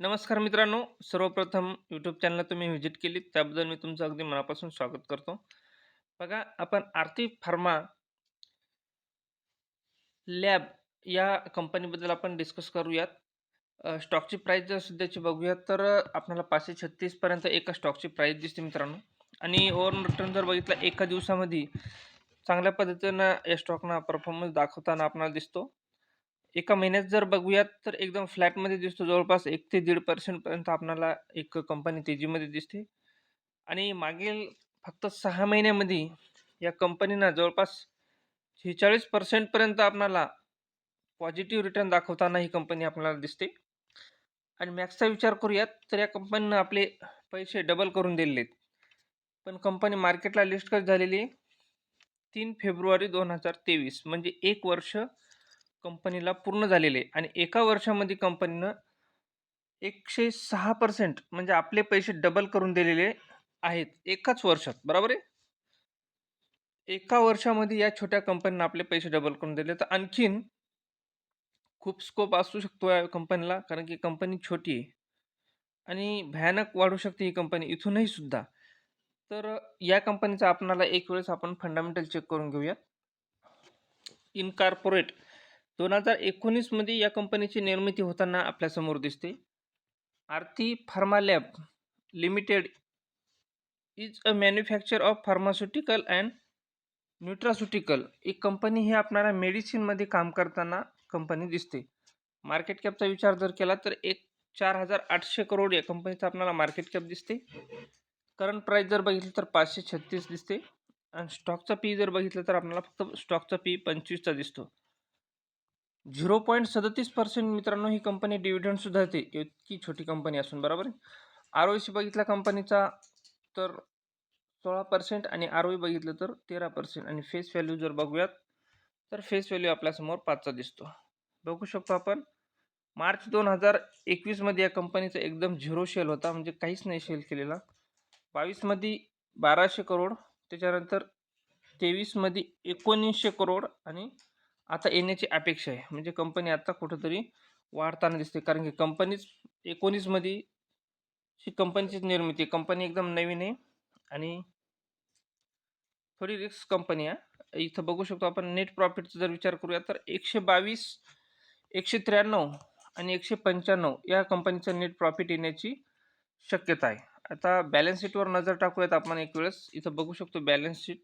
नमस्कार मित्रांनो. सर्वप्रथम यूट्यूब चॅनल तुम्ही व्हिजिट केली त्याबद्दल मी तुमचं अगदी मनापासून स्वागत करतो. बघा आपण आरती फार्मा लॅब या कंपनीबद्दल आपण डिस्कस करूयात. स्टॉकची प्राईस जर सध्याची बघूयात तर आपल्याला पाचशे छत्तीसपर्यंत एका स्टॉकची प्राईस दिसते मित्रांनो. आणि ओव्हर रिटर्न जर बघितला एका दिवसामध्ये चांगल्या पद्धतीनं या स्टॉकना परफॉर्मन्स दाखवताना आपल्याला दिसतो. एका महिन्यात जर बघूयात तर एकदम फ्लॅटमध्ये दिसतो जवळपास एक ते दीड पर्सेंटपर्यंत आपणाला एक कंपनी तेजीमध्ये दिसते. आणि मागील फक्त सहा महिन्यामध्ये या कंपनीनं जवळपास शेहेचाळीस पर्सेंटपर्यंत आपणाला पॉझिटिव्ह रिटर्न दाखवताना ही कंपनी आपल्याला दिसते. आणि मॅक्सचा विचार करूयात तर या कंपनीनं आपले पैसे डबल करून दिलेले आहेत पण कंपनी मार्केटला लिस्ट कधी झालेली आहे? तीन फेब्रुवारी दोन हजार तेवीस म्हणजे एक वर्ष कंपनीला पूर्ण झालेले आहे. आणि एका वर्षामध्ये कंपनीनं एकशे सहा पर्सेंट म्हणजे आपले पैसे डबल करून दिलेले आहेत एकाच वर्षात. बरोबर आहे? एका वर्षामध्ये या छोट्या कंपनीनं आपले पैसे डबल करून दिले. तर आणखीन खूप स्कोप असू शकतो या कंपनीला कारण की कंपनी छोटी आहे. आणि भयानक वाढू शकते ही कंपनी इथूनही सुद्धा. तर या कंपनीचा आपणाला एक वेळेस आपण फंडामेंटल चेक करून घेऊया. इनकॉर्पोरेट दोन हजार एकोणीसमध्ये या कंपनीची निर्मिती होताना आपल्यासमोर दिसते. Aarti pharma lab limited is a manufacture of pharmaceutical and nutraceutical. एक कंपनी ही आपणाला मेडिसिनमध्ये काम करताना कंपनी दिसते. मार्केट कॅपचा विचार जर केला तर एक चार हजार आठशे करोड या कंपनीचा आपल्याला मार्केट कॅप दिसते. करंट प्राईस जर बघितलं तर पाचशे छत्तीस दिसते. आणि स्टॉकचा पी जर बघितलं तर आपल्याला फक्त स्टॉकचा पी पंचवीसचा दिसतो. झिरो पॉईंट सदतीस पर्सेंट मित्रांनो ही कंपनी डिव्हिडंडसुद्धा देते इतकी छोटी कंपनी असून बरोबर आहे? आर ओ सी बघितला कंपनीचा तर सोळा पर्सेंट आणि आर ओ बघितलं तर तेरा पर्सेंट आणि फेस व्हॅल्यू जर बघूयात तर फेस व्हॅल्यू आपल्यासमोर पाचचा दिसतो. बघू शकतो आपण मार्च दोन हजार एकवीसमध्ये या कंपनीचा एकदम झिरो शेल होता म्हणजे काहीच नाही शेल केलेला. बावीसमध्ये बाराशे करोड त्याच्यानंतर तेवीसमध्ये एकोणीसशे करोड आणि आता येण्याची अपेक्षा आहे. म्हणजे कंपनी आता कुठंतरी वाढताना दिसते. कारण की कंपनीच एकोणीसमध्ये ही कंपनीचीच निर्मिती कंपनी एकदम नवीन आहे. आणि थोडी रिस्क कंपनी आहे. इथं बघू शकतो आपण नेट प्रॉफिटचा जर विचार करूया तर एकशे बावीस एकशे त्र्याण्णव आणि एकशे पंच्याण्णव या कंपनीचं नेट प्रॉफिट येण्याची शक्यता आहे. आता बॅलन्स शीटवर नजर टाकूयात आपण एक वेळेस. इथं बघू शकतो बॅलन्स शीट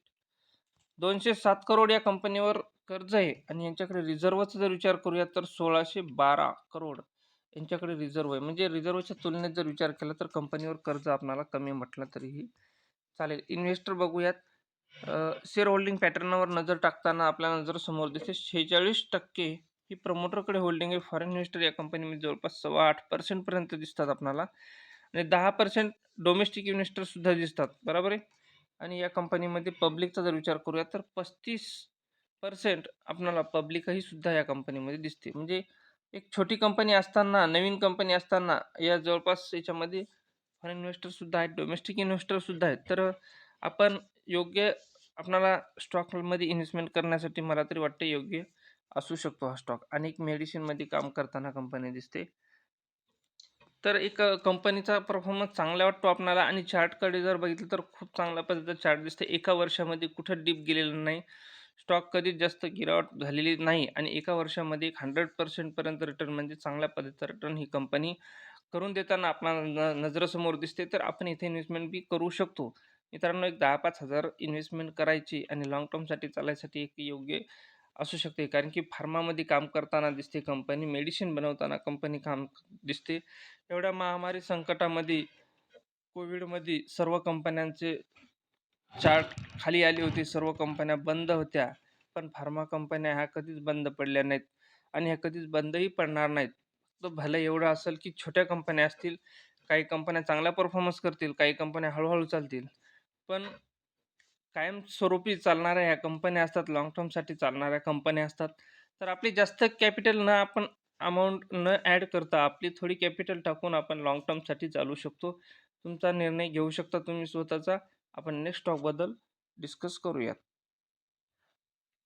दोनशे सात करोड या कंपनीवर कर्ज आहे आणि यांच्याकडे रिझर्वचा जर विचार करूया तर सोळाशे बारा करोड यांच्याकडे रिझर्व आहे. म्हणजे रिझर्वच्या तुलनेत जर विचार केला तर कंपनीवर कर्ज आपणाला कमी म्हटलं तरीही चालेल. इन्व्हेस्टर बघूयात. शेअर होल्डिंग पॅटर्नवर नजर टाकताना आपल्याला नजर समोर दिसते. शेहेचाळीस टक्के ही प्रमोटरकडे होल्डिंग आहे. फॉरेन इन्व्हेस्टर या कंपनीमध्ये जवळपास सव्वा आठ पर्सेंटपर्यंत दिसतात आपणाला. आणि दहा पर्सेंट डोमेस्टिक इन्व्हेस्टरसुद्धा दिसतात. बरोबर आहे? आणि या कंपनीमध्ये पब्लिकचा जर विचार करूया तर पस्तीस पर्सेंट आपणाला पब्लिकही सुद्धा या कंपनीमध्ये दिसते. म्हणजे एक छोटी कंपनी असताना नवीन कंपनी असताना या जवळपास याच्यामध्ये फॉरेन इन्व्हेस्टरसुद्धा आहेत डोमेस्टिक इन्व्हेस्टरसुद्धा आहेत. तर आपण योग्य आपणाला स्टॉकमध्ये इन्व्हेस्टमेंट करण्यासाठी मला तरी वाटते योग्य असू शकतो हा स्टॉक अनेक मेडिसिनमध्ये काम करताना कंपनी दिसते. तर एक कंपनीचा परफॉर्मन्स चांगला वाटतो आपणाला. आणि चार्टकडे जर बघितलं तर खूप चांगल्या पद्धतीचं चार्ट दिसते. एका वर्षामध्ये कुठं डीप गेलेलं नाही. स्टॉक कधीच जास्त गिरावट झालेली नाही आणि एका वर्षामध्ये एक हंड्रेड पर्सेंटपर्यंत रिटर्न म्हणजे चांगल्या पद्धतीचा रिटर्न ही कंपनी करून देताना आपल्याला न नजरेसमोर दिसते तर आपण इथे इन्व्हेस्टमेंट बी करू शकतो. मित्रांनो एक दहा पाच हजार इन्व्हेस्टमेंट करायची आणि लाँग टर्मसाठी चालायसाठी एक योग्य असू शकते कारण की फार्मामध्ये काम करताना दिसते कंपनी मेडिसिन बनवताना कंपनी काम दिसते. एवढ्या महामारी संकटामध्ये कोविडमध्ये सर्व कंपन्यांचे चार्ट खाली आली होती सर्व कंपन्या बंद होत्या. पण फार्मा कंपन्या ह्या कधीच बंद पडल्या नाहीत आणि ह्या कधीच बंदही पडणार नाहीत. तर भलं एवढं असेल की छोट्या कंपन्या असतील काही कंपन्या चांगला परफॉर्मन्स करतील काही कंपन्या हळूहळू चालतील. पण कायमस्वरूपी चालणाऱ्या ह्या कंपन्या असतात लाँग टर्मसाठी चालणाऱ्या कंपन्या असतात. तर आपली जास्त कॅपिटल न आपण अमाऊंट न ॲड करता आपली थोडी कॅपिटल टाकून आपण लाँग टर्मसाठी चालू शकतो. तुमचा निर्णय घेऊ शकता तुम्ही स्वतःचा. आपण नेक्स्ट स्टॉकबद्दल डिस्कस करूयात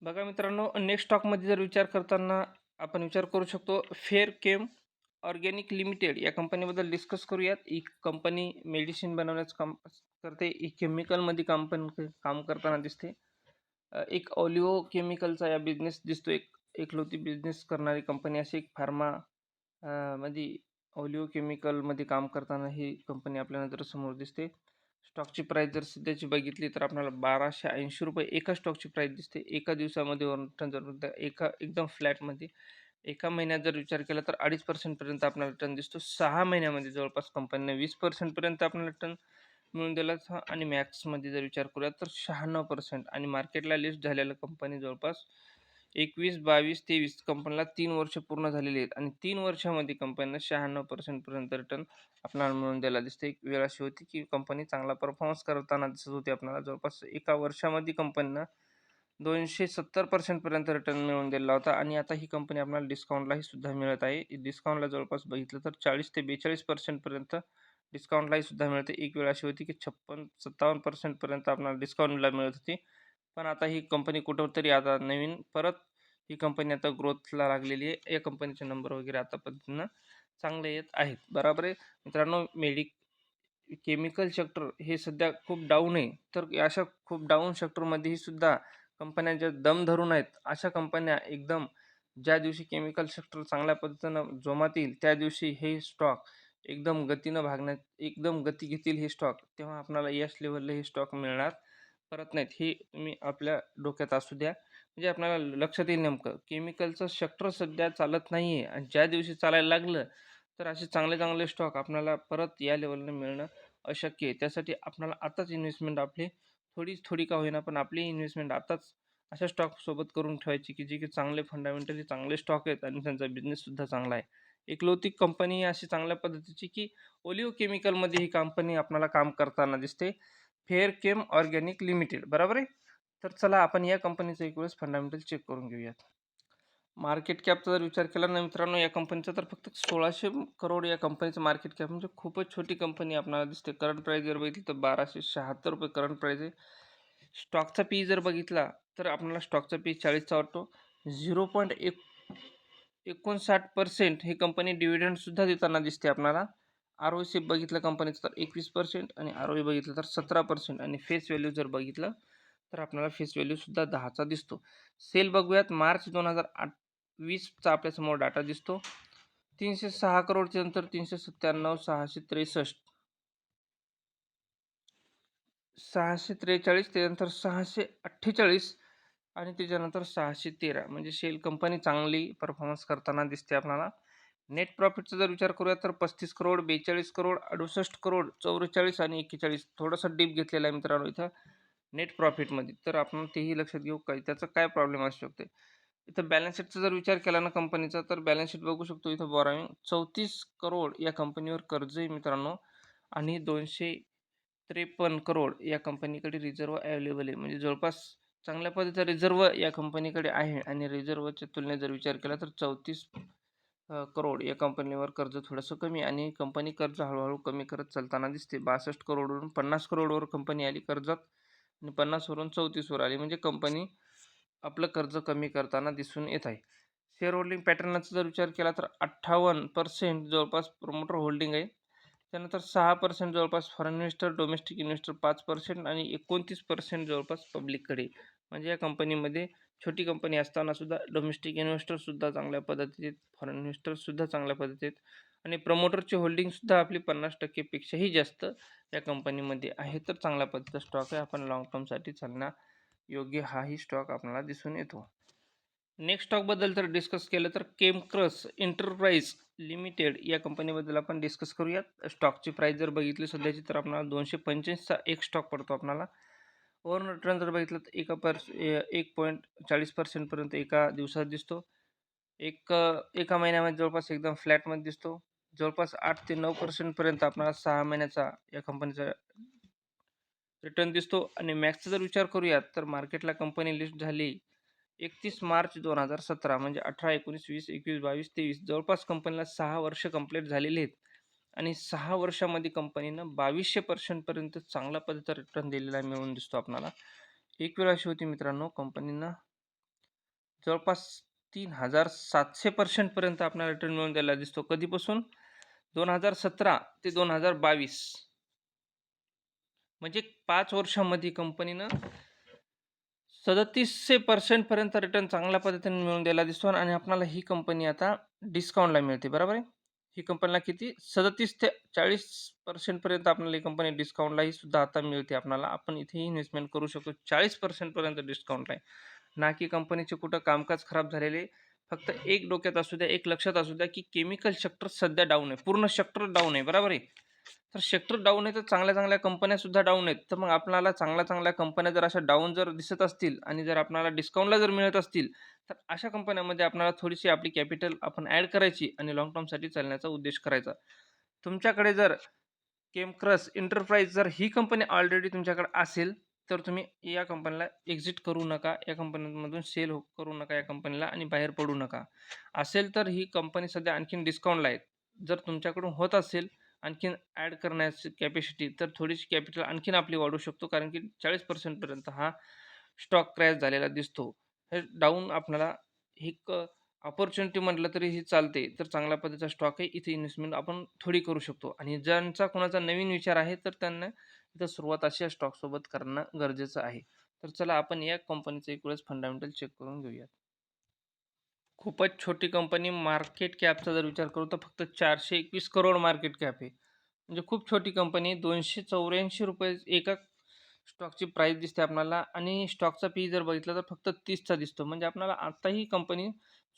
बघा मित्रांनो नेक्स्ट स्टॉकमध्ये जर विचार करताना आपण विचार करू शकतो फेअर केम ऑर्गॅनिक लिमिटेड या कंपनीबद्दल डिस्कस करूयात. ही कंपनी मेडिसिन बनवण्याचं काम करते. ही केमिकलमध्ये काम पण काम करताना दिसते. एक ऑलिओ केमिकलचा या बिझनेस दिसतो. एक एकलौती बिझनेस करणारी कंपनी अशी एक फार्मा मध्ये ऑलिओ केमिकलमध्ये काम करताना ही कंपनी आपल्या नजरेसमोर दिसते. स्टॉकची प्राईस जर सध्याची बघितली तर आपल्याला ₹1280 एका स्टॉकची प्राईस दिसते. एका दिवसामध्ये रिटर्न जर एका एकदम फ्लॅटमध्ये एका महिन्यात जर विचार केला तर अडीच पर्सेंटपर्यंत आपल्याला रिटर्न दिसतो. सहा महिन्यामध्ये जवळपास कंपनीने वीस पर्सेंटपर्यंत आपल्याला रिटर्न मिळून दिला आणि मॅक्समध्ये जर विचार करूया तर 96% आणि मार्केटला लिस्ट झालेल्या कंपनी जवळपास 21, 22, 23 कंपनीला तीन वर्ष पूर्ण झालेली आहेत आणि तीन वर्षामध्ये कंपनीनं शहाण्णव पर्सेंटपर्यंत रिटर्न आपल्याला मिळून द्यायला दिसते. एक वेळ अशी होती की कंपनी चांगला परफॉर्मन्स करताना दिसत होती आपल्याला. जवळपास एका वर्षामध्ये कंपनीनं दोनशे सत्तर पर्सेंटपर्यंत रिटर्न मिळवून दिला होता आणि आता ही कंपनी आपल्याला डिस्काउंटलाही सुद्धा मिळत आहे. डिस्काउंटला जवळपास बघितलं तर 40 ते बेचाळीस पर्सेंटपर्यंत डिस्काउंटलाही सुद्धा मिळते. एक वेळ अशी होती की छप्पन सत्तावन्न पर्सेंटपर्यंत आपल्याला डिस्काउंटला मिळत होती. पण आता ही कंपनी कुठंतरी आता नवीन परत ही कंपनी आता ग्रोथला लागलेली आहे. या कंपनीचे नंबर वगैरे आता पद्धतीनं चांगले येत आहेत. बरोबर आहे. मित्रांनो मेडिक केमिकल सेक्टर हे सध्या खूप डाऊन आहे. तर अशा खूप डाऊन सेक्टरमध्येही सुद्धा कंपन्या ज्या दम धरून आहेत, अशा कंपन्या एकदम ज्या दिवशी केमिकल सेक्टर चांगल्या पद्धतीनं जोमात येईल, त्या दिवशी हे स्टॉक एकदम गतीनं भागण्यात एकदम गती घेतील हे स्टॉक. तेव्हा आपल्याला यश लेवलला हे स्टॉक मिळणार परत नाहीत. हे तुम्ही आपल्या डोक्यात असू द्या. म्हणजे आपल्याला लक्षात येईल नेमकं केमिकलचं सेक्टर सध्या चालत नाही आहे आणि ज्या दिवशी चालायला लागलं, तर असे चांगले चांगले स्टॉक आपल्याला परत या लेवलनं मिळणं अशक्य आहे. त्यासाठी आपल्याला आताच इन्व्हेस्टमेंट आपली थोडी थोडी का होईना पण आपली इन्व्हेस्टमेंट आताच अशा स्टॉकसोबत करून ठेवायची की जे की चांगले फंडामेंटली चांगले स्टॉक आहेत आणि त्यांचा बिझनेससुद्धा चांगला आहे. एकलौतिक कंपनी अशी चांगल्या पद्धतीची की ओलिओ केमिकलमध्ये ही कंपनी आपल्याला काम करताना दिसते. फेअरकेम ऑर्गॅनिक लिमिटेड बरोबर आहे. तर चला आपण या कंपनीचं एक वेळेस फंडामेंटल चेक करून घेऊयात. मार्केट कॅपचा जर विचार केला ना मित्रांनो या कंपनीचा तर फक्त सोळाशे करोड या कंपनीचं मार्केट कॅप म्हणजे खूपच छोटी कंपनी आपल्याला दिसते. करंट प्राईस जर बघितली तर ₹1276 करंट प्राईस आहे. स्टॉकचा पी जर बघितला तर आपल्याला स्टॉकचा पी 40चा वाटतो. 0.59% ही कंपनी डिव्हिडंडसुद्धा देताना दिसते आपल्याला. आर-ओ-सी बघितलं कंपनीचं तर 21% आणि आर-ओ-ई बघितलं तर 17% आणि फेस व्हॅल्यू जर बघितलं तर आपल्याला फेस व्हॅल्यूसुद्धा 10चा दिसतो. सेल बघूयात मार्च 2020चा आपल्यासमोर डाटा दिसतो. 306 करोडच्या नंतर 397, 663 643 त्याच्यानंतर 648 आणि त्याच्यानंतर 613 म्हणजे सेल कंपनी चांगली परफॉर्मन्स करताना दिसते आपल्याला. नेट प्रॉफिटचा जर विचार करूया तर 35 करोड, 42 करोड, 68 करोड, 44 आणि 41 थोडासा डीप घेतलेला आहे मित्रांनो इथं नेट प्रॉफिटमध्ये. तर आपण तेही लक्षात घेऊ काय त्याचा काय प्रॉब्लेम असू शकते. इथं बॅलन्स शीटचा जर विचार केला ना कंपनीचा तर बॅलन्स शीट बघू शकतो इथं बॉरोइंग 34 करोड या कंपनीवर कर्ज आहे मित्रांनो आणि 253 करोड या कंपनीकडे रिझर्व अवेलेबल आहे. म्हणजे जवळपास चांगल्या पद्धतीचा रिझर्व्ह या कंपनीकडे आहे आणि रिझर्वच्या तुलनेत जर विचार केला तर चौतीस करोड या कंपनीवर कर्ज थोडंसं कमी आणि कंपनी कर्ज हळूहळू कमी करत चालताना दिसते. 62 करोडवरून 50 करोडवर कंपनी आली कर्जात आणि 50 वरून 34 वर आली. म्हणजे कंपनी आपलं कर्ज कमी करताना दिसून येत आहे. शेअर होल्डिंग पॅटर्नचा जर विचार केला तर 58% जवळपास प्रमोटर होल्डिंग आहे. त्यानंतर सहा पर्सेंट जवळपास फॉरेन इन्व्हेस्टर, डोमेस्टिक इन्व्हेस्टर पाच पर्सेंट आणि 29% जवळपास पब्लिककडे. म्हणजे या कंपनीमध्ये छोटी कंपनी असताना सुद्धा डोमेस्टिक इन्व्हेस्टरसुद्धा चांगल्या पद्धतीत फॉरेन इन्व्हेस्टरसुद्धा चांगल्या पद्धतीत आणि प्रमोटरची होल्डिंगसुद्धा आपली पन्नास टक्केपेक्षाही जास्त या कंपनीमध्ये आहे. तर चांगल्या पद्धतीचा स्टॉक आहे. आपण लॉंग टर्मसाठी चालण्यायोग्य हाही स्टॉक आपल्याला दिसून येतो. नेक्स्ट स्टॉकबद्दल जर डिस्कस केलं तर केमक्रस एंटरप्राइज लिमिटेड या कंपनीबद्दल आपण डिस्कस करूयात. स्टॉकची प्राईस जर बघितली सध्याची तर आपल्याला 285चा एक स्टॉक पडतो आपल्याला. ओव्हरऑल रिटर्न जर बघितलं तर एका पर्स एक पॉईंट चाळीस पर्सेंटपर्यंत एका दिवसात दिसतो. एक एका महिन्यामध्ये जवळपास एकदम फ्लॅटमध्ये दिसतो. जवळपास आठ ते नऊ पर्सेंटपर्यंत आपणाला सहा महिन्याचा या कंपनीचा रिटर्न दिसतो आणि मॅक्सचा जर विचार करूयात तर मार्केटला कंपनी लिस्ट झाली 31 मार्च 2017 म्हणजे 18, 19, 20, 21, 22, 23 जवळपास कंपनीला सहा वर्ष कंप्लीट झालेली आहेत आणि सहा वर्षामध्ये कंपनीनं 2200% पर्यंत चांगल्या पद्धतीचा रिटर्न दिलेला मिळून दिसतो आपल्याला. एक वेळ अशी होती मित्रांनो कंपनीनं जवळपास तीन हजार सातशे पर्सेंटपर्यंत आपल्याला रिटर्न मिळून द्यायला दिसतो. कधीपासून? दोन हजार सतरा ते दोन हजार बावीस. म्हणजे पाच वर्षामध्ये कंपनीनं सदतीसशे पर्सेंटपर्यंत रिटर्न चांगल्या पद्धतीने मिळून द्यायला दिसतो आणि आपल्याला ही कंपनी आता डिस्काउंटला मिळते. बरोबर आहे? ही कंपनीला किती? सदतीस ते चाळीस पर्सेंटपर्यंत आपल्याला ही कंपनी डिस्काउंटलाही सुद्धा आता मिळते आपल्याला. आपण इथेही इन्व्हेस्टमेंट करू शकतो. चाळीस पर्सेंटपर्यंत डिस्काउंटला आहे ना की कंपनीचे कुठं कामकाज खराब झालेले. फक्त एक डोक्यात असू द्या एक लक्षात असू द्या की केमिकल सेक्टर सध्या डाऊन आहे. पूर्ण सेक्टर डाऊन आहे. बरोबर आहे? तर सेक्टर डाऊन आहे तर चांगल्या चांगल्या कंपन्या सुद्धा डाऊन आहेत. तर मग आपल्याला चांगल्या चांगल्या कंपन्या जर अशा डाऊन जर दिसत असतील आणि जर आपल्याला डिस्काउंटला जर मिळत असतील तर अशा कंपन्यामध्ये आपल्याला थोडीशी आपली कॅपिटल आपण ॲड करायची आणि लॉंग टर्मसाठी चालण्याचा उद्देश करायचा. तुमच्याकडे जर केमक्रस एंटरप्राइज जर ही कंपनी ऑलरेडी तुमच्याकडे असेल तर तुम्ही या कंपनीला एक्झिट करू नका. या कंपनीमधून सेल हो करू नका या कंपनीला आणि बाहेर पडू नका. असेल तर ही कंपनी सध्या आणखीन डिस्काउंटला आहेत. जर तुमच्याकडून होत असेल आणखीन ॲड करण्याची कॅपॅसिटी तर थोडीशी कॅपिटल आणखीन आपली वाढू शकतो कारण की चाळीस पर्सेंटपर्यंत हा स्टॉक क्रॅश झालेला दिसतो. हे डाऊन आपल्याला एक ऑपॉर्च्युनिटी म्हटलं तरी ही चालते तर चांगल्या पद्धतीचा स्टॉक आहे इथे इन्व्हेस्टमेंट आपण थोडी करू शकतो. आणि ज्यांचा कोणाचा नवीन विचार आहे तर त्यांना इथं सुरुवात अशा स्टॉकसोबत करणं गरजेचं आहे. तर चला आपण या कंपनीचं एक वेळेस फंडामेंटल चेक करून घेऊयात. खूपच छोटी कंपनी मार्केट कॅपचा जर विचार करू तर फक्त चारशे एकवीस करोड मार्केट कॅप आहे. म्हणजे खूप छोटी कंपनी दोनशे चौऱ्याऐंशी रुपये एका स्टॉकची प्राईस दिसते आपल्याला आणि स्टॉकचा पी जर बघितला तर फक्त तीसचा दिसतो. म्हणजे आपल्याला आत्ताही कंपनी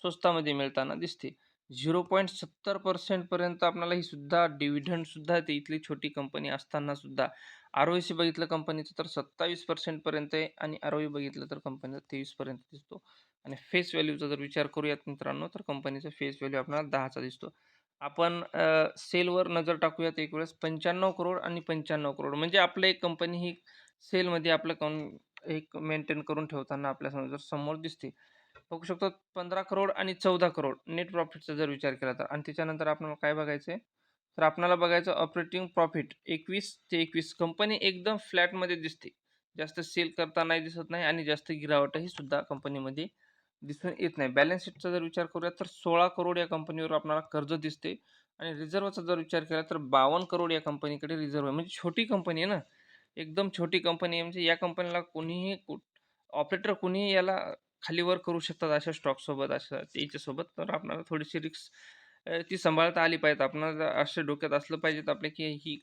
स्वस्तामध्ये मिळताना दिसते. झिरो पॉईंट सत्तर पर्सेंटपर्यंत आपल्याला ही सुद्धा डिव्हिडंडसुद्धा ते इथली छोटी कंपनी असतानासुद्धा आर ओ सी बघितलं कंपनीचं तर सत्तावीस पर्सेंटपर्यंत आहे. आणि आर ओ बघितलं तर कंपनीचा तेवीसपर्यंत दिसतो. आणि फेस व्हॅल्यूचा जर विचार करूयात मित्रांनो तर कंपनीचा फेस व्हॅल्यू आपल्याला दहाचा दिसतो. आपण सेलवर नजर टाकूयात एक वेळेस पंच्याण्णव करोड आणि पंच्याण्णव करोड. म्हणजे आपलं एक कंपनी ही सेलमध्ये आपलं कौन एक मेंटेन करून ठेवताना आपल्यासमोर जर समोर दिसते. बघू शकतो पंधरा करोड आणि चौदा करोड नेट प्रॉफिटचा जर विचार केला तर. आणि त्याच्यानंतर आपल्याला काय बघायचं आहे तर आपल्याला बघायचं ऑपरेटिंग प्रॉफिट एकवीस ते एकवीस. कंपनी एकदम फ्लॅटमध्ये दिसते. जास्त सेल करतानाही दिसत नाही आणि जास्त गिरावटही सुद्धा कंपनीमध्ये दिसून येत नाही. बॅलन्स शीटचा जर विचार करूया तर सोळा करोड या कंपनीवर आपल्याला कर्ज दिसते आणि रिझर्वचा जर विचार केला तर बावन्न करोड या कंपनीकडे रिझर्व आहे. म्हणजे छोटी कंपनी आहे ना. एकदम छोटी कंपनी आहे. म्हणजे या कंपनीला कोणीही ऑपरेटर कोणीही याला खालीवर करू शकतात अशा स्टॉकसोबत अशा याच्यासोबत तर आपल्याला थोडीशी रिस्क ती सांभाळता आली पाहिजेत. आपल्याला असे डोक्यात असलं पाहिजेत आपले की ही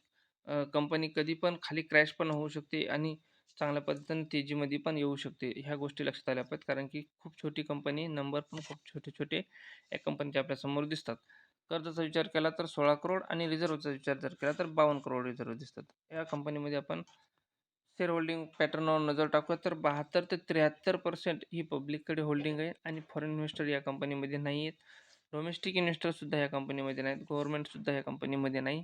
कंपनी कधी पण खाली क्रॅश पण होऊ शकते आणि चांगल्या पद्धतीने तेजीमध्ये पण येऊ शकते ह्या गोष्टी लक्षात आल्या पाहिजेत. कारण की खूप छोटी कंपनी नंबर पण खूप छोटे छोटे या कंपनीच्या आपल्यासमोर दिसतात. कर्जाचा विचार केला तर सोळा करोड आणि रिझर्वचा विचार जर केला तर बावन्न करोड रिझर्व दिसतात. या कंपनीमध्ये आपण शेअर होल्डिंग पॅटर्नवर नजर टाकूया तर बहात्तर ते त्र्याहत्तर पर्सेंट ही पब्लिककडे होल्डिंग आहे आणि फॉरेन इन्व्हेस्टर या कंपनीमध्ये नाही आहेत. डोमेस्टिक इन्व्हेस्टरसुद्धा या कंपनीमध्ये नाहीत. गव्हर्नमेंटसुद्धा या कंपनीमध्ये नाही.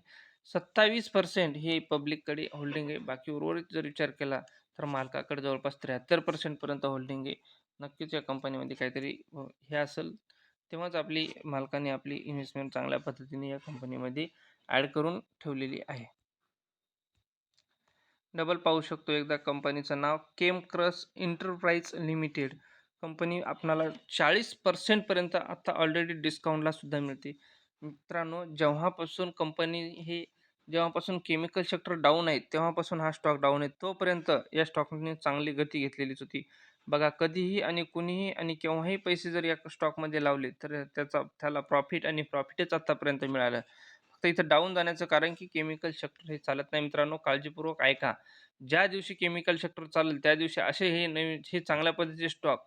सत्तावीस पर्सेंट हे पब्लिककडे होल्डिंग आहे. बाकी उर्वरित जर विचार केला तर मालकाकडे जवळपास त्र्याहत्तर पर्सेंटपर्यंत होल्डिंग आहे. नक्कीच या कंपनीमध्ये काहीतरी हे असेल. तेव्हाच आपली मालकाने आपली इन्व्हेस्टमेंट चांगल्या पद्धतीने या कंपनीमध्ये ॲड करून ठेवलेली आहे. डबल पाहू शकतो एकदा कंपनीचं नाव. Chemcrux enterprise limited company आपणाला चाळीस पर्सेंटपर्यंत आत्ता ऑलरेडी डिस्काउंटलासुद्धा मिळते. मित्रांनो जेव्हापासून कंपनी हे जेव्हापासून केमिकल सेक्टर डाऊन आहे तेव्हापासून हा स्टॉक डाऊन आहे. तोपर्यंत या स्टॉकने चांगली गती घेतलेलीच होती. बघा कधीही आणि कुणीही आणि केव्हाही पैसे जर या स्टॉकमध्ये लावले तर त्याचा त्याला प्रॉफिट आणि प्रॉफिटच आत्तापर्यंत मिळालं. फक्त इथं डाऊन जाण्याचं कारण की केमिकल सेक्टर हे चालत नाही मित्रांनो. काळजीपूर्वक ऐका. ज्या दिवशी केमिकल सेक्टर चालेल त्या दिवशी असे हे नवीन हे चांगल्या पद्धतीचे स्टॉक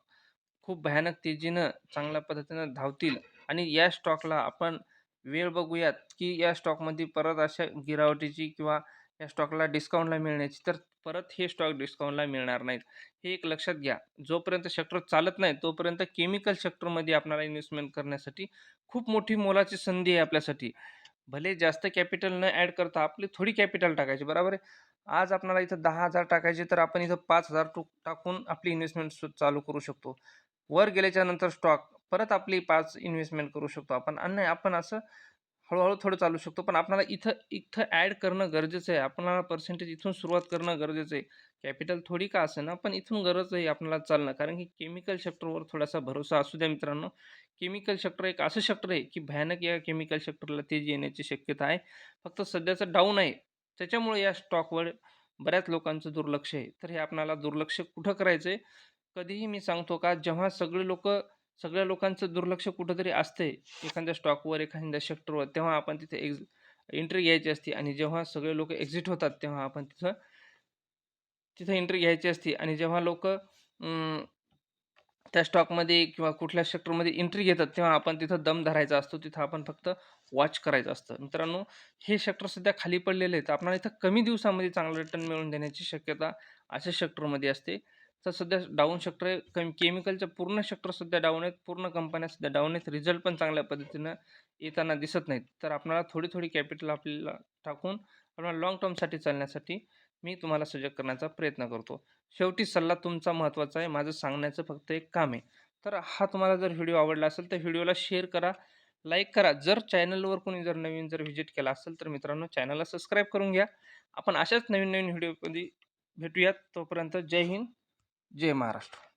खूप भयानक तेजीनं चांगल्या पद्धतीनं धावतील. आणि या स्टॉकला आपण वेळ बघूयात की या स्टॉकमध्ये परत अशा गिरावटीची किंवा या स्टॉकला डिस्काउंटला मिळण्याची तर परत हे स्टॉक डिस्काउंटला मिळणार नाहीत. हे एक लक्षात घ्या. जोपर्यंत सेक्टर चालत नाही तोपर्यंत केमिकल सेक्टरमध्ये आपल्याला इन्व्हेस्टमेंट करण्यासाठी खूप मोठी मोलाची संधी आहे आपल्यासाठी. भले जास्त कॅपिटल न ॲड करता आपली थोडी कॅपिटल टाकायची बरोबर आहे? आज आपल्याला इथं दहा हजार टाकायचे तर आपण इथं पाच हजार टू टाकून आपली इन्व्हेस्टमेंट चालू करू शकतो. वर गेल्याच्यानंतर स्टॉक परत आपली पाच इन्व्हेस्टमेंट करू शकतो आपण आणि आपण असं हळूहळू थोडं चालू शकतो. पण आपल्याला इथं इथं ॲड करणं गरजेचं आहे. आपल्याला पर्सेंटेज इथून सुरुवात करणं गरजेचं आहे. कॅपिटल थोडी का असे ना पण इथून गरज आहे आपल्याला चालणं. कारण की केमिकल सेक्टरवर थोडासा भरोसा असू द्या मित्रांनो. केमिकल सेक्टर एक असं सेक्टर आहे, की भयानक या केमिकल सेक्टरला तेजी येण्याची शक्यता आहे. फक्त सध्याचं डाऊन आहे. त्याच्यामुळे या स्टॉकवर बऱ्याच लोकांचं दुर्लक्ष आहे. तर हे आपल्याला दुर्लक्ष कुठं करायचं आहे? कधीही मी सांगतो का जेव्हा सगळे लोकं सगळ्या लोकांचं दुर्लक्ष कुठंतरी असते एखाद्या स्टॉकवर, एखाद्या सेक्टरवर, तेव्हा आपण तिथे एक्झ एंट्री घ्यायची असते आणि जेव्हा सगळे लोक एक्झिट होतात, तेव्हा आपण तिथं तिथं एंट्री घ्यायची असते आणि जेव्हा लोक त्या स्टॉकमध्ये किंवा कुठल्या सेक्टरमध्ये एंट्री घेतात, तेव्हा आपण तिथं दम धरायचा असतो. तिथं आपण फक्त वॉच करायचं असतं. मित्रांनो, हे सेक्टर सध्या खाली पडलेले आहेत. आपल्याला इथं कमी दिवसामध्ये चांगलं रिटर्न मिळवून देण्याची शक्यता अशा सेक्टरमध्ये असते. तर सध्या डाऊन सेक्टर आहे. केम केमिकलच्या पूर्ण सेक्टर सध्या डाऊन आहेत. पूर्ण कंपन्या सध्या डाऊन आहेत. रिझल्ट पण चांगल्या पद्धतीनं येताना दिसत नाहीत. तर आपल्याला थोडी-थोडी कॅपिटल आपल्याला टाकून आपल्याला लाँग टर्मसाठी चालण्यासाठी मी तुम्हाला सजग करण्याचा प्रयत्न करतो. शेवटी सल्ला तुमचा महत्त्वाचा आहे. माझं सांगण्याचं फक्त एक काम आहे. तर हा तुम्हाला जर व्हिडिओ आवडला असेल, तर व्हिडिओला शेअर करा, लाईक करा. जर चॅनलवर कोणी जर नवीन जर व्हिजिट केला असेल, तर मित्रांनो चॅनलला सबस्क्राईब करून घ्या. आपण अशाच नवीन-नवीन व्हिडिओमध्ये भेटूयात. तोपर्यंत जय हिंद, जय महाराष्ट्र.